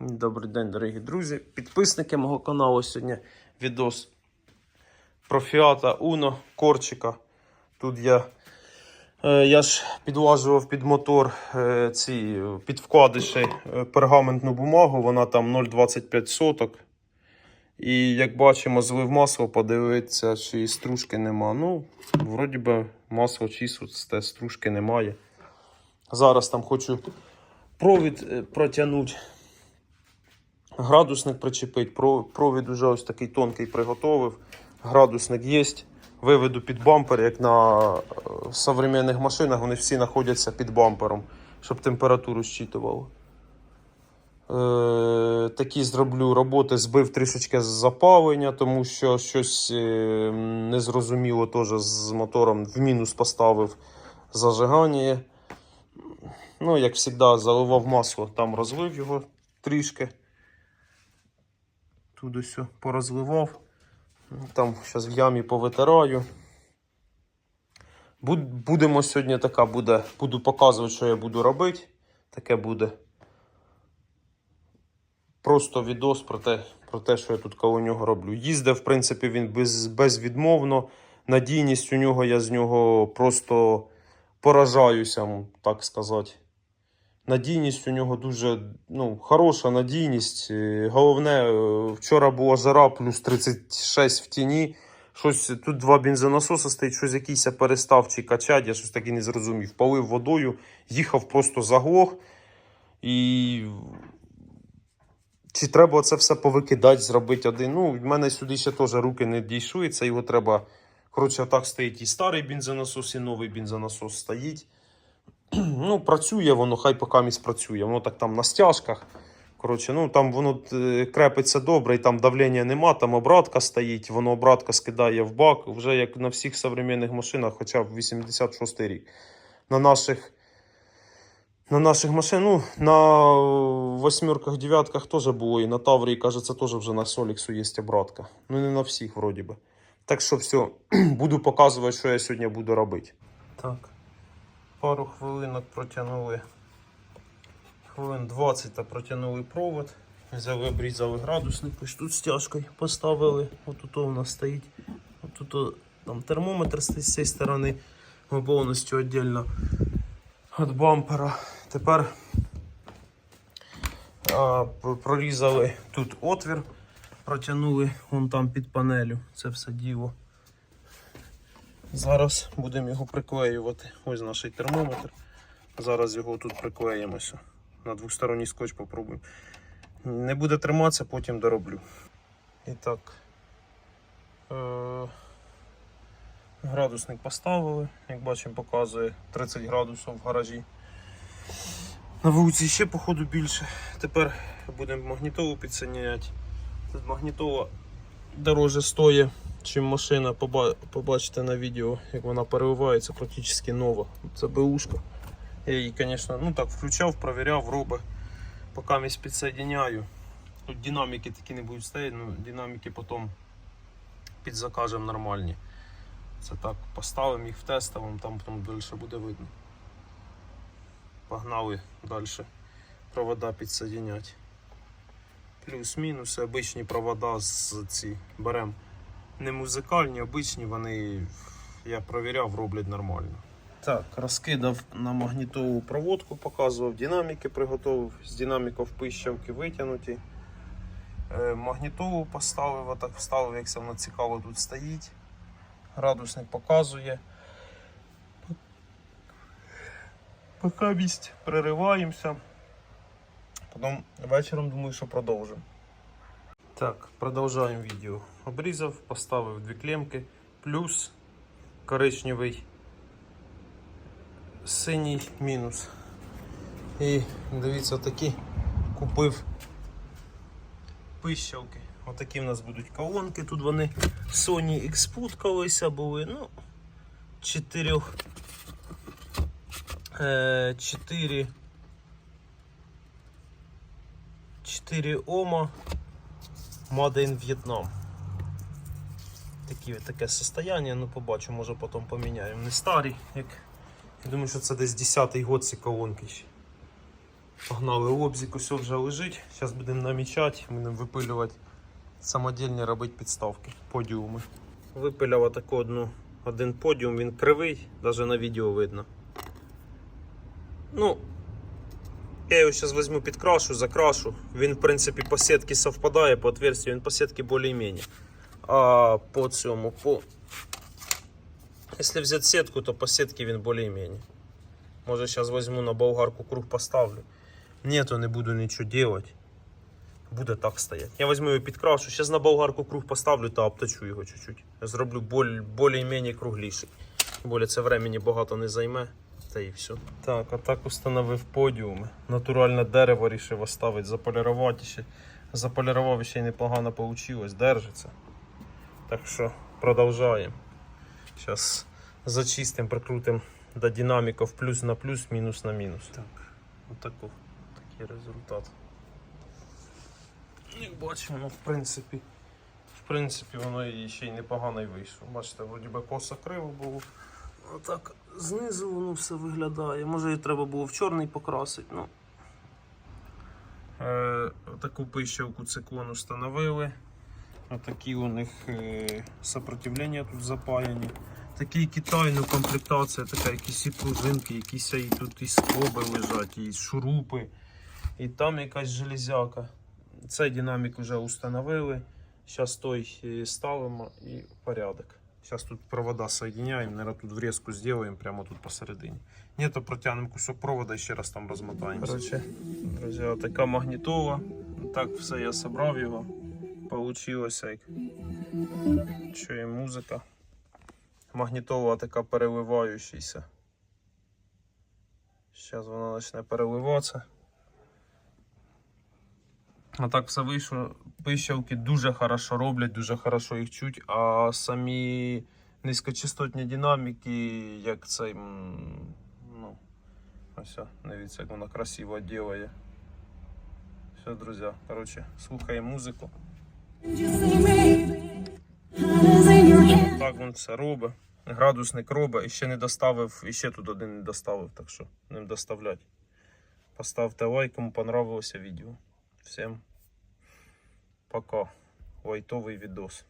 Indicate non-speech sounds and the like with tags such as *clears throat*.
Добрий день, дорогі друзі. Підписники мого каналу сьогодні відос про Fiat Uno Корчика. Тут я, е, я ж підлажував під мотор е, ці під вкладиші е, пергаментну бумагу, вона там 0,25 соток. І як бачимо, злив масло, подивитися, чи стружки нема. Ну, вроді би, масло чисте, стружки немає. Зараз там хочу провід протягнути. Градусник причепить, провід уже ось такий тонкий приготовив. Градусник є. Виведу під бампер, як на е, современних машинах, вони всі знаходяться під бампером, щоб температуру щитувало. Е, такі зроблю роботи, збив трішечки з запалення, тому що щось е, незрозуміло теж з мотором в мінус поставив зажигання. Ну, як завжди, заливав масло, там розлив його трішки. Туди все порозливав. Там зараз в ямі повитираю. Будемо сьогодні така буде. Буду показувати, що я буду робити. Таке буде. Просто відос про те, про те, що я тут коло нього роблю. Їздив, в принципі, він без, безвідмовно. Надійність у нього, я з нього просто поражаюся, так сказати. Надійність у нього дуже ну, хороша надійність. Головне, е, вчора була жара, плюс 36 в тіні. Щось тут два бензонасоси стоїть, щось якийсь перестав чи качать, я щось таки не зрозумів. Полив водою, їхав просто заглох. І чи треба це все повикидати, зробити один. Ну, в мене сюди ще теж руки не дійшли, це його треба. Коротше, так стоїть і старий бензонасос, і новий бензонасос стоїть. *clears throat* Ну, працює воно, хай поки місць працює. Воно так там на стяжках. Коротше, ну там воно е, крепиться добре, і там давлення нема, там обратка стоїть, воно обратка скидає в бак, вже як на всіх современних машинах, хоча б 86 рік. На наших, на наших машинах, ну, на восьмерках, дев'ятках теж було, і на Таврії, кажеться, теж вже на Соліксу є обратка. Ну, не на всіх, вроді би. Так що все, *clears throat* буду показувати, що я сьогодні буду робити. Так пару хвилинок протягнули. Хвилин 20 та протягнули провод. Взяли, обрізали градусник, ось тут стяжкою поставили. Отут у нас стоїть. Отут там термометр з цієї сторони. Ми повністю віддільно від бампера. Тепер а, прорізали тут отвір, протягнули вон там під панелю. Це все діло. Зараз будемо його приклеювати. Ось наш термометр. Зараз його тут приклеїмося. На двосторонній скотч попробуємо. Не буде триматися, потім дороблю. І так. Е- градусник поставили. Як бачимо, показує 30 градусів в гаражі. На вулиці ще, походу, більше. Тепер будемо магнітолу підсоняти. Тут магнітола дороже стоїть, чим машина. Побачите на відео, як вона переливається, практично нова. Це БУшка. Я її, звісно, ну так включав, провіряв, робить. Поки місь підсоединяю. Тут динаміки такі не будуть стояти, ну динаміки потім підзакажемо нормальні. Це так, поставимо їх в тестовому, там потім далі буде видно. Погнали далі провода підсоединяти. Плюс-мінус, обичні провода з ці беремо. Не музикальні, обичні, вони я провіряв, роблять нормально. Так, розкидав на магнітову проводку, показував, динаміки приготував, з динаміків пищавки витягнуті. Е, магнітолу поставив, отак вставив, як це воно цікаво тут стоїть. Градусник показує. Поки місць перериваємося. Потім вечором думаю, що продовжимо. Так, продовжуємо відео. Обрізав, поставив дві клемки, плюс коричневий, синій мінус. І дивіться, такі купив пищалки. Отакі в нас будуть колонки. Тут вони Sony Xput були. Ну, чотирьох. Е, 4 4 Ома Made in Vietnam. Такі, таке состояние, ну побачу, може потім поміняємо. Не старі, як. Я думаю, що це десь 10-й год ці колонки. Погнали обзик, ось вже лежить. Зараз будемо намічати, будемо випилювати самодільні робити підставки, подіуми. Випиляв отаку одну, один подіум, він кривий, навіть на відео видно. Ну, я його зараз візьму, підкрашу, закрашу. Він, в принципі, по сітці совпадає, по отверстию він по сітці більш-менш. А по цьому, по... Якщо взяти сітку, то по сітці він більш-менш. Може, зараз візьму на болгарку круг поставлю. Ні, то не буду нічого робити. Буде так стояти. Я візьму його підкрашу. Зараз на болгарку круг поставлю та обточу його чуть-чуть. Зроблю більш-менш кругліший. Тим більше це времени багато не займе. Та і все. Так, а так установив подіуми. Натуральне дерево вирішив оставити, заполірувати ще. Заполірував ще й непогано вийшло, держиться. Так що продовжуємо. Зараз зачистимо, прикрутимо до динаміків плюс на плюс, мінус на мінус. Так, отаку, такий результат. Як бачимо, ну, в принципі, в принципі, воно і ще й непогано й вийшло. Бачите, вроді би косо криво було. Отак знизу воно все виглядає. Може і треба було в чорний покрасити. Ну. Е, таку пищевку циклон установили. Отакі у них е, сопротивлення тут запаяні. Такий Китай, ну комплектація така, якісь і пружинки, якісь і тут і скоби лежать, і шурупи, і там якась железяка. Цей динамік вже установили. Зараз той е, ставимо і порядок. Зараз тут провода соединяємо, наверное, тут врезку зробимо прямо тут посередині. Ні, то протягнемо кусок провода і ще раз там розмотаємося. Короче, друзі, така магнітола. Так все я собрав його. Получилося як. Чує музика. Магнітола така переливаючася. Зараз вона почне переливатися. А так все вийшло. Пищавки дуже хорошо роблять, дуже хорошо їх чуть, а самі низькочастотні динаміки, як цей. Ну, ось, дивіться, як вона красиво ділає. Все, друзі, коротше, слухаємо музику. Так він все робить. Градусник робить, і ще не доставив, і ще тут один не доставив, так що ним доставлять. Поставте лайк, кому понравилося відео. Всім пока. Лайтовий відос.